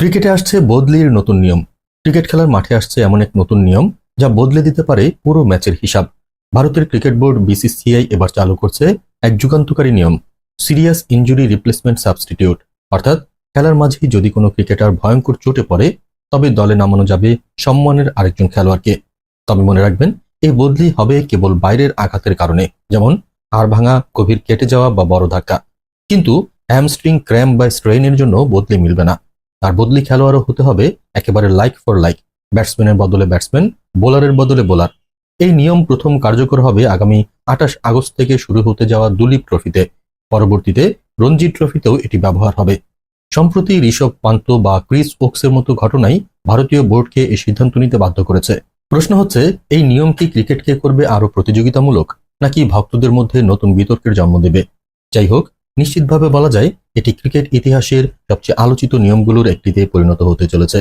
ক্রিকেটে আসছে বদলির নতুন নিয়ম। ক্রিকেট খেলার মাঠে আসছে এমন এক নতুন নিয়ম, যা বদলে দিতে পারে পুরো ম্যাচের হিসাব। ভারতের ক্রিকেট বোর্ড বিসিসিআই এবার চালু করছে এক যুগান্তকারী নিয়ম, সিরিয়াস ইনজুরি রিপ্লেসমেন্ট সাবস্টিটিউট। অর্থাৎ, খেলার মাঝেই যদি কোনো ক্রিকেটার ভয়ঙ্কর চোটে পড়ে, তবে দলে নামানো যাবে সম্মানের আরেকজন খেলোয়াড়কে। তবে মনে রাখবেন এই বদলি হবে কেবল বাইরের আঘাতের কারণে, যেমন হাড় ভাঙা, গভীর কেটে যাওয়া বা বড় ধাক্কা। কিন্তু হ্যামস্ট্রিং ক্র্যাম্প বা স্ট্রেইনের জন্য বদলি মিলবে না। তার বদলি খেলোয়াড়ও হতে হবে, একেবারে লাইক ফর লাইক ব্যাটসম্যানের বদলে ব্যাটসম্যান বোলারের বদলে বোলার এই নিয়ম প্রথম কার্যকর হবে আগামী আঠাশ আগস্ট থেকে শুরু হতে যাওয়া দুলীপ ট্রফিতে পরবর্তীতে রঞ্জি ট্রফিতেও এটি ব্যবহার হবে। সম্প্রতি ঋষভ পান্ত বা ক্রিস ওক্সের মতো ঘটনাই ভারতীয় বোর্ডকে এই সিদ্ধান্ত নিতে বাধ্য করেছে। প্রশ্ন হচ্ছে, এই নিয়ম কি ক্রিকেটকে করবে আরও প্রতিযোগিতামূলক, নাকি ভক্তদের মধ্যে নতুন বিতর্কের জন্ম দেবে? যাই হোক, নিশ্চিতভাবে বলা যায় এটি ক্রিকেট ইতিহাসের সবচেয়ে আলোচিত নিয়মগুলোর একটিতে পরিণত হতে চলেছে।